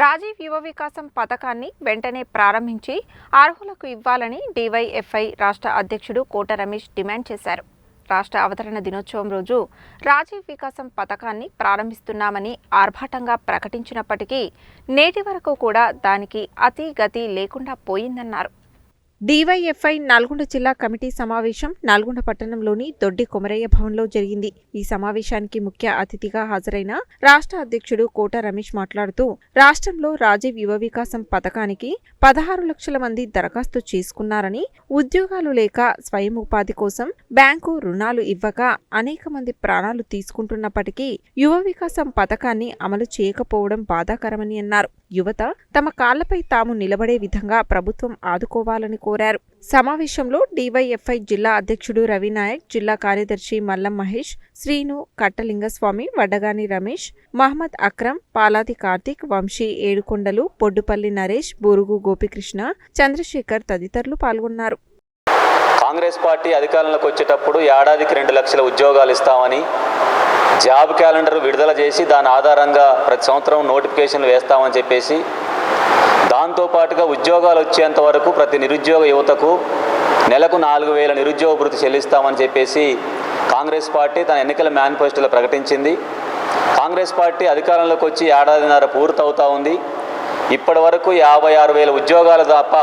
రాజీవ్ యువ వికాసం పథకాన్ని వెంటనే ప్రారంభించి అర్హులకు ఇవ్వాలని డివైఎఫ్ఐ రాష్ట్ర అధ్యక్షుడు కోట రమేష్ డిమాండ్ చేశారు. రాష్ట్ర అవతరణ దినోత్సవం రోజు రాజీవ్ వికాసం పథకాన్ని ప్రారంభిస్తున్నామని ఆర్భాటంగా ప్రకటించినప్పటికీ నేటి వరకు కూడా దానికి అతి గతి లేకుండా పోయిందన్నారు. డివైఎఫ్ఐ నల్గొండ జిల్లా కమిటీ సమావేశం నల్గొండ పట్టణంలోని దొడ్డి కొమరయ్య భవన్లో జరిగింది. ఈ సమావేశానికి ముఖ్య అతిథిగా హాజరైన రాష్ట్ర అధ్యక్షుడు కోట రమేష్ మాట్లాడుతూ రాష్ట్రంలో రాజీవ్ యువ వికాసం పథకానికి పదహారు లక్షల మంది దరఖాస్తు చేసుకున్నారని ఉద్యోగాలు లేక స్వయం ఉపాధి కోసం బ్యాంకు రుణాలు ఇవ్వక అనేక మంది ప్రాణాలు తీసుకుంటున్నప్పటికీ యువ వికాసం పథకాన్ని అమలు చేయకపోవడం బాధాకరమని అన్నారు. యువత తమ కాళ్ళపై తాము నిలబడే విధంగా ప్రభుత్వం ఆదుకోవాలని కోరారు. సమావేశంలో డివైఎఫ్ఐ జిల్లా అధ్యక్షుడు రవినాయక్ జిల్లా కార్యదర్శి మల్లం మహేష్ శ్రీను కట్టలింగస్వామి వడ్డగాని రమేష్ మహమ్మద్ అక్రమ్ పాలాది కార్తిక్ వంశీ ఏడుకొండలు పొడ్డుపల్లి నరేష్ బొరుగు గోపికృష్ణ చంద్రశేఖర్ తదితరులు పాల్గొన్నారు. కాంగ్రెస్ పార్టీ అధికారంలోకి వచ్చేటప్పుడు ఏడాదికి రెండు లక్షల ఉద్యోగాలు ఇస్తామని జాబ్ క్యాలెండర్ విడుదల చేసి దాని ఆధారంగా ప్రతి సంవత్సరం నోటిఫికేషన్లు వేస్తామని చెప్పేసి దాంతోపాటుగా ఉద్యోగాలు వచ్చేంత వరకు ప్రతి నిరుద్యోగ యువతకు నెలకు నాలుగు వేల నిరుద్యోగ వృత్తి చెల్లిస్తామని చెప్పేసి కాంగ్రెస్ పార్టీ తన ఎన్నికల మేనిఫెస్టోలో ప్రకటించింది. కాంగ్రెస్ పార్టీ అధికారంలోకి వచ్చి ఏడాదిన్నర పూర్తవుతా ఉంది. ఇప్పటి వరకు యాభై ఆరు వేల ఉద్యోగాలు తప్ప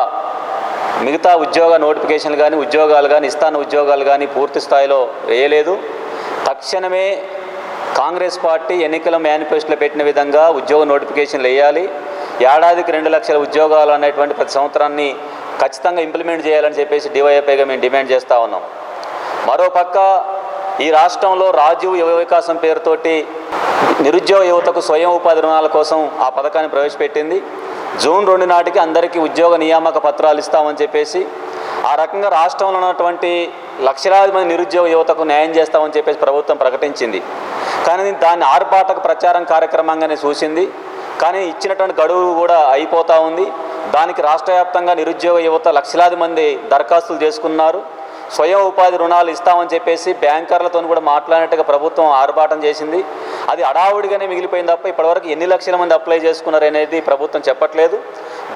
మిగతా ఉద్యోగ నోటిఫికేషన్లు కానీ ఉద్యోగాలు కానీ ఇస్తాన ఉద్యోగాలు కానీ పూర్తి స్థాయిలో వేయలేదు. తక్షణమే కాంగ్రెస్ పార్టీ ఎన్నికల మేనిఫెస్టోలో పెట్టిన విధంగా ఉద్యోగ నోటిఫికేషన్లు వేయాలి. ఏడాదికి రెండు లక్షల ఉద్యోగాలు అనేటువంటి ప్రతి సంవత్సరాన్ని ఖచ్చితంగా ఇంప్లిమెంట్ చేయాలని చెప్పేసి డివైఎఫ్ఐగా మేము డిమాండ్ చేస్తూ ఉన్నాం. మరోపక్క ఈ రాష్ట్రంలో రాజీవ్ యువ వికాసం పేరుతోటి నిరుద్యోగ యువతకు స్వయం ఉపాధి రుణాల కోసం ఆ పథకాన్ని ప్రవేశపెట్టింది. జూన్ రెండు నాటికి అందరికీ ఉద్యోగ నియామక పత్రాలు ఇస్తామని చెప్పేసి ఆ రకంగా రాష్ట్రంలో ఉన్నటువంటి లక్షలాది మంది నిరుద్యోగ యువతకు న్యాయం చేస్తామని చెప్పేసి ప్రభుత్వం ప్రకటించింది. కానీ దాన్ని ఆర్భాటక ప్రచారం కార్యక్రమంగానే చూసింది. కానీ ఇచ్చినటువంటి గడువు కూడా అయిపోతూ ఉంది. దానికి రాష్ట్ర వ్యాప్తంగా నిరుద్యోగ యువత లక్షలాది మంది దరఖాస్తులు చేసుకున్నారు. స్వయం ఉపాధి రుణాలు ఇస్తామని చెప్పేసి బ్యాంకర్లతో కూడా మాట్లాడినట్టుగా ప్రభుత్వం ఆర్భాటం చేసింది. అది అడావుడిగానే మిగిలిపోయింది తప్ప ఇప్పటివరకు ఎన్ని లక్షల మంది అప్లై చేసుకున్నారు అనేది ప్రభుత్వం చెప్పట్లేదు.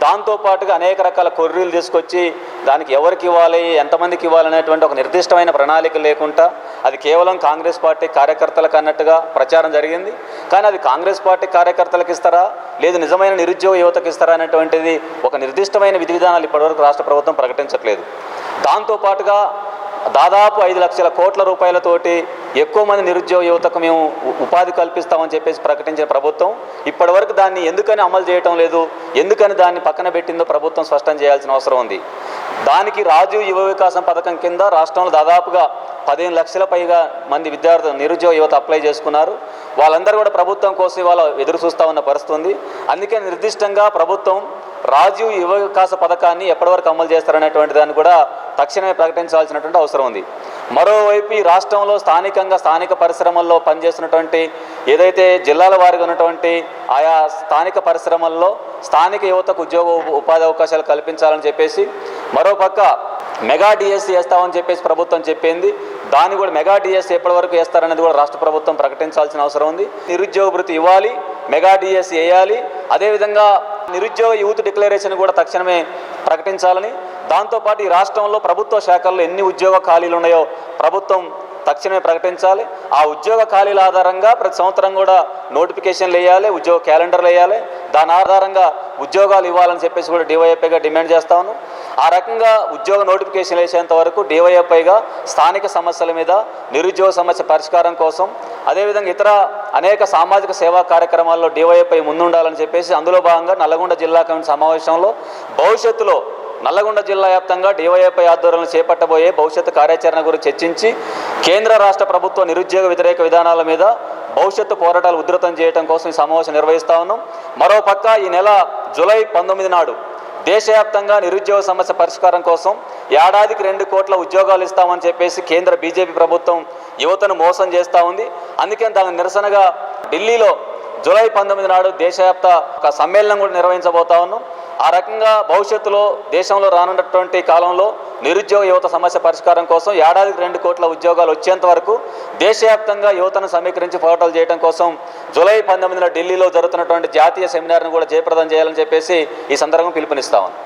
దాంతోపాటుగా అనేక రకాల కొర్రీలు తీసుకొచ్చి దానికి ఎవరికి ఇవ్వాలి ఎంతమందికి ఇవ్వాలి అనేటువంటి ఒక నిర్దిష్టమైన ప్రణాళిక లేకుండా అది కేవలం కాంగ్రెస్ పార్టీ కార్యకర్తలకు అన్నట్టుగా ప్రచారం జరిగింది. కానీ అది కాంగ్రెస్ పార్టీ కార్యకర్తలకు ఇస్తారా లేదు నిజమైన నిరుద్యోగ యువతకు ఇస్తారా అనేటువంటిది ఒక నిర్దిష్టమైన విధి విధానాలు ఇప్పటివరకు రాష్ట్ర ప్రభుత్వం ప్రకటించట్లేదు. దాంతోపాటుగా దాదాపు ఐదు లక్షల కోట్ల రూపాయలతోటి ఎక్కువ మంది నిరుద్యోగ యువతకు మేము ఉపాధి కల్పిస్తామని చెప్పేసి ప్రకటించిన ప్రభుత్వం ఇప్పటివరకు దాన్ని ఎందుకని అమలు చేయటం లేదు ఎందుకని దాన్ని పక్కన పెట్టిందో ప్రభుత్వం స్పష్టం చేయాల్సిన అవసరం ఉంది. దానికి రాజు యువ వికాసం పథకం కింద రాష్ట్రంలో దాదాపుగా పదిహేను లక్షల పైగా మంది విద్యార్థులు నిరుద్యోగ యువత అప్లై చేసుకున్నారు. వాళ్ళందరూ కూడా ప్రభుత్వం కోసం ఇవాళ ఎదురు చూస్తూ ఉన్న పరిస్థితి ఉంది. అందుకే నిర్దిష్టంగా ప్రభుత్వం రాజీవ్ యువకాశ పథకాన్ని ఎప్పటివరకు అమలు చేస్తారనేటువంటి దాన్ని కూడా తక్షణమే ప్రకటించాల్సినటువంటి అవసరం ఉంది. మరోవైపు ఈ రాష్ట్రంలో స్థానికంగా స్థానిక పరిశ్రమల్లో పనిచేస్తున్నటువంటి ఏదైతే జిల్లాల వారిగా ఉన్నటువంటి ఆయా స్థానిక పరిశ్రమల్లో స్థానిక యువతకు ఉద్యోగ ఉపాధి అవకాశాలు కల్పించాలని చెప్పేసి మరోపక్క మెగా డిఎస్సీ వేస్తామని చెప్పేసి ప్రభుత్వం చెప్పింది. దాన్ని కూడా మెగా డిఎస్సి ఎప్పటి వరకు వేస్తారనేది కూడా రాష్ట్ర ప్రభుత్వం ప్రకటించాల్సిన అవసరం ఉంది. నిరుద్యోగ వృత్తి ఇవ్వాలి మెగా డిఎస్సి వేయాలి అదేవిధంగా నిరుద్యోగ యూత్ డిక్లరేషన్ కూడా తక్షణమే ప్రకటించాలని. దాంతోపాటు ఈ రాష్ట్రంలో ప్రభుత్వ శాఖల్లో ఎన్ని ఉద్యోగ ఖాళీలు ఉన్నాయో ప్రభుత్వం తక్షణమే ప్రకటించాలి. ఆ ఉద్యోగ ఖాళీల ఆధారంగా ప్రతి సంవత్సరం కూడా నోటిఫికేషన్లు వేయాలి ఉద్యోగ క్యాలెండర్లు వేయాలి. దాని ఆధారంగా ఉద్యోగాలు ఇవ్వాలని చెప్పేసి కూడా డివైఎఫ్ఐగా డిమాండ్ చేస్తాను ఆ రకంగా ఉద్యోగ నోటిఫికేషన్ వేసేంత వరకు డివైఎఫ్ఐగా స్థానిక సమస్యల మీద నిరుద్యోగ సమస్య పరిష్కారం కోసం అదేవిధంగా ఇతర అనేక సామాజిక సేవా కార్యక్రమాల్లో డివైఎఫ్ఐ ముందుండాలని చెప్పేసి అందులో భాగంగా నల్లగొండ జిల్లా కమిటీ సమావేశంలో భవిష్యత్తులో నల్లగొండ జిల్లా వ్యాప్తంగా డివైఎఫ్ఐ ఆధ్వర్యంలో చేపట్టబోయే భవిష్యత్తు కార్యాచరణ గురించి చర్చించి కేంద్ర రాష్ట్ర ప్రభుత్వ నిరుద్యోగ వ్యతిరేక విధానాల మీద భవిష్యత్తు పోరాటాలు ఉధృతం చేయడం కోసం ఈ సమావేశం నిర్వహిస్తా ఉన్నాం. మరోపక్క ఈ నెల జూలై పంతొమ్మిది నాడు దేశవ్యాప్తంగా నిరుద్యోగ సమస్య పరిష్కారం కోసం ఏడాదికి రెండు కోట్ల ఉద్యోగాలు ఇస్తామని చెప్పేసి కేంద్ర బీజేపీ ప్రభుత్వం యువతను మోసం చేస్తూ ఉంది. అందుకని దాని నిరసనగా ఢిల్లీలో జూలై పంతొమ్మిది నాడు దేశవ్యాప్త ఒక సమ్మేళనం కూడా నిర్వహించబోతా ఉన్నాం. ఆ రకంగా భవిష్యత్తులో దేశంలో రానున్నటువంటి కాలంలో నిరుద్యోగ యువత సమస్య పరిష్కారం కోసం ఏడాదికి రెండు కోట్ల ఉద్యోగాలు వచ్చేంత వరకు దేశవ్యాప్తంగా యువతను సమీకరించి పోరాటాలు చేయడం కోసం జూలై పంతొమ్మిదిన ఢిల్లీలో జరుగుతున్నటువంటి జాతీయ సెమినార్ను కూడా జయప్రదం చేయాలని చెప్పేసి ఈ సందర్భంగా పిలుపునిస్తామని